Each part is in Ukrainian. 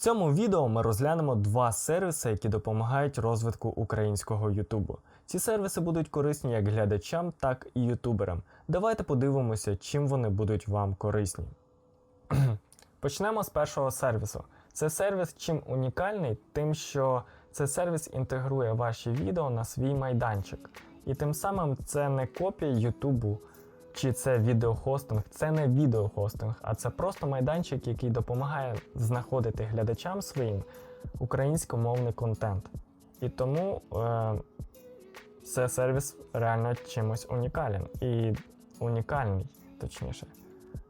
цьому відео ми розглянемо два сервіси, які допомагають розвитку українського Ютубу. Ці сервіси будуть корисні як глядачам, так і ютуберам. Давайте подивимося, чим вони будуть вам корисні. Почнемо з першого сервісу. Це сервіс чим унікальний, тим, що цей сервіс інтегрує ваші відео на свій майданчик. І тим самим це не копія Ютубу чи це відеохостинг. Це не відеохостинг, а це просто майданчик, який допомагає знаходити глядачам своїм українськомовний контент. І тому е, це сервіс реально чимось унікален і унікальний, точніше.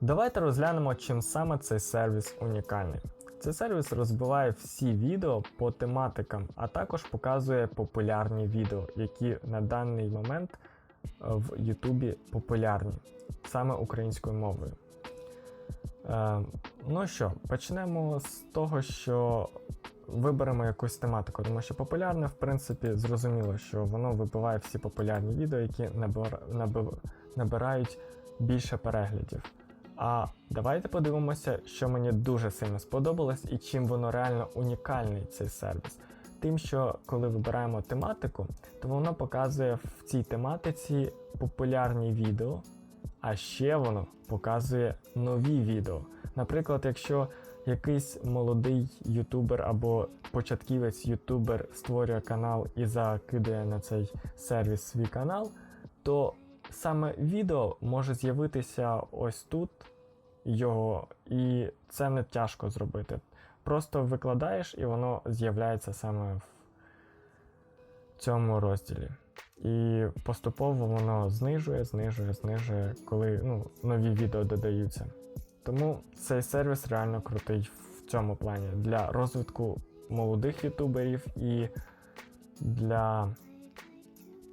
Давайте розглянемо, чим саме цей сервіс унікальний. Цей сервіс розбиває всі відео по тематикам, а також показує популярні відео, які на даний момент в Ютубі популярні саме українською мовою. Е, ну що, почнемо з того, що виберемо якусь тематику, тому що популярне, в принципі, зрозуміло, що воно вибиває всі популярні відео, які набира- наби- набирають більше переглядів. А давайте подивимося, що мені дуже сильно сподобалось і чим воно реально унікальний цей сервіс. Тим, що коли вибираємо тематику, то воно показує в цій тематиці популярні відео, а ще воно показує нові відео. Наприклад, якщо якийсь молодий ютубер або початківець ютубер створює канал і закидує на цей сервіс свій канал, то саме відео може з'явитися ось тут його, і це не тяжко зробити. Просто викладаєш і воно з'являється саме в цьому розділі. І поступово воно знижує, знижує, знижує, коли ну, нові відео додаються. Тому цей сервіс реально крутий в цьому плані для розвитку молодих ютуберів і для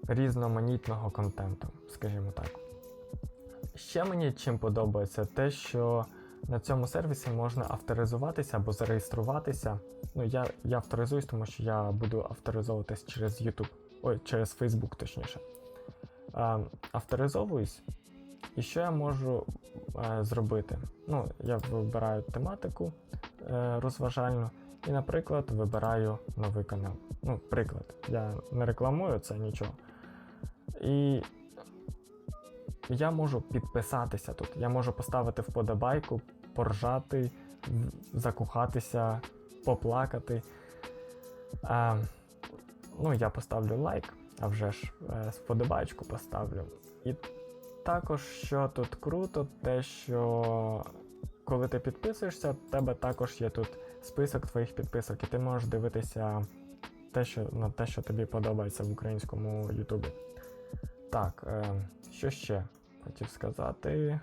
різноманітного контенту, скажімо так. Ще мені чим подобається те, що на цьому сервісі можна авторизуватися або зареєструватися. Ну, я, я авторизуюсь, тому що я буду авторизовуватись через YouTube, ой, через Facebook, точніше. Е, авторизовуюсь, і що я можу е, зробити? Ну, я вибираю тематику е, розважальну і, наприклад, вибираю новий канал. Ну, приклад, я не рекламую це нічого. І я можу підписатися тут. Я можу поставити вподобайку, поржати, закохатися, поплакати. А, ну, я поставлю лайк, а вже ж е, вподобайку поставлю. І також, що тут круто, те, що коли ти підписуєшся, в тебе також є тут список твоїх підписок, і ти можеш дивитися те, що, на те, що тобі подобається в українському Ютубі. Так, е, що ще хотів сказати?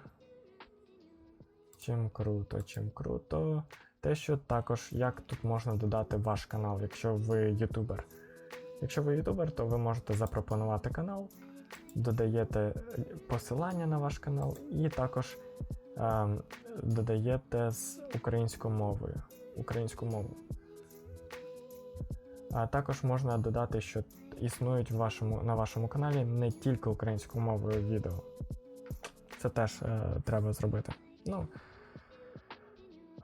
Чим круто, чим круто. Те, що також як тут можна додати ваш канал, якщо ви ютубер. Якщо ви ютубер, то ви можете запропонувати канал, додаєте посилання на ваш канал і також е, додаєте з українською мовою. Українську мову. А також можна додати, що існують в вашому, на вашому каналі не тільки українською мовою відео. Це теж е, треба зробити. Ну.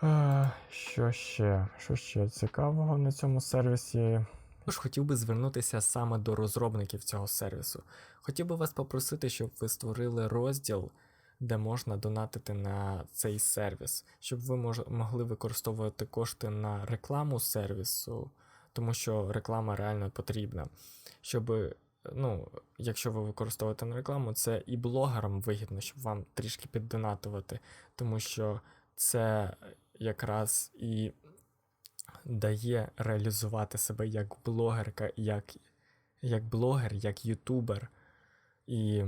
Е, що ще? Що ще цікавого на цьому сервісі? Тож хотів би звернутися саме до розробників цього сервісу. Хотів би вас попросити, щоб ви створили розділ, де можна донатити на цей сервіс, щоб ви мож- могли використовувати кошти на рекламу сервісу, тому що реклама реально потрібна. Щоб, ну, якщо ви використовуєте на рекламу, це і блогерам вигідно, щоб вам трішки піддонатувати, тому що це якраз і дає реалізувати себе як блогерка, як, як блогер, як ютубер. І,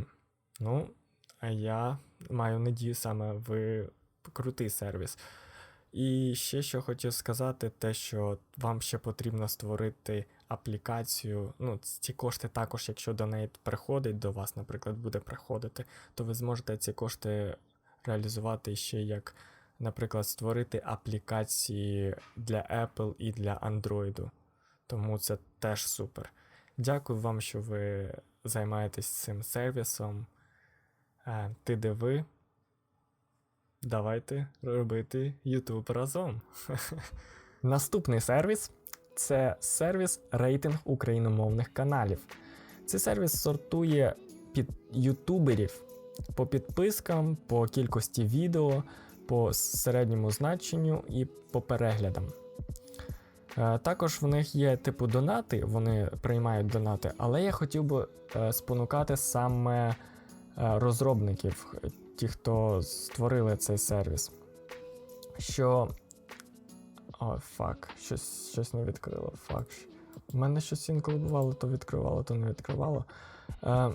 ну, а я маю надію саме в крутий сервіс. І ще що хотів сказати, те, що вам ще потрібно створити аплікацію. Ну, ці кошти також, якщо донейт приходить до вас, наприклад, буде приходити, то ви зможете ці кошти реалізувати ще як, наприклад, створити аплікації для Apple і для Android. Тому це теж супер. Дякую вам, що ви займаєтесь цим сервісом. Е, Ти де ви? Давайте робити YouTube разом. Наступний сервіс це сервіс рейтинг україномовних каналів. Цей сервіс сортує під ютуберів по підпискам, по кількості відео, по середньому значенню і по переглядам. Е, Також в них є типу донати, вони приймають донати, але я хотів би е, спонукати саме е, розробників, ті, хто створили цей сервіс. Що. О, фак, щось, щось не відкрило. Фак. У мене щось інколи бувало, то відкривало, то не відкривало. Е,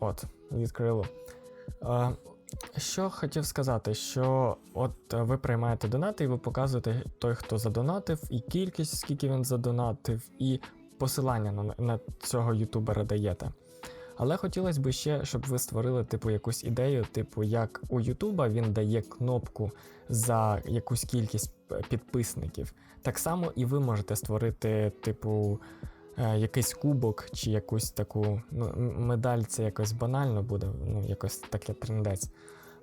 от, відкрило. Е, що хотів сказати, що от е, ви приймаєте донати, і ви показуєте той, хто задонатив, і кількість, скільки він задонатив, і посилання на, на цього ютубера даєте. Але хотілося б ще, щоб ви створили типу якусь ідею, типу, як у Ютуба він дає кнопку за якусь кількість підписників. Так само і ви можете створити, типу, е, якийсь кубок чи якусь таку ну, медаль, це якось банально буде, ну, якось таке трендець.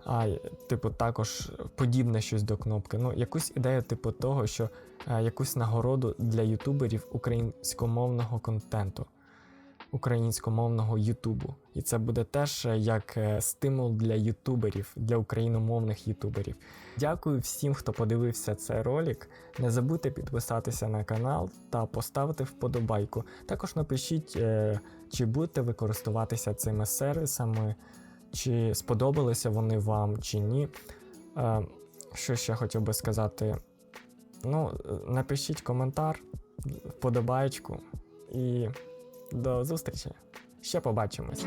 А, типу, також подібне щось до кнопки. Ну, якусь ідею, типу, того, що е, якусь нагороду для ютуберів українськомовного контенту, українськомовного Ютубу. І це буде теж е, як е, стимул для ютуберів, для україномовних ютуберів. Дякую всім, хто подивився цей ролик. Не забудьте підписатися на канал та поставити вподобайку. Також напишіть, е, чи будете ви користуватися цими сервісами, чи сподобалися вони вам, чи ні. Що ще хотів би сказати? Ну, напишіть коментар, вподобайку і до зустрічі. Ще побачимось.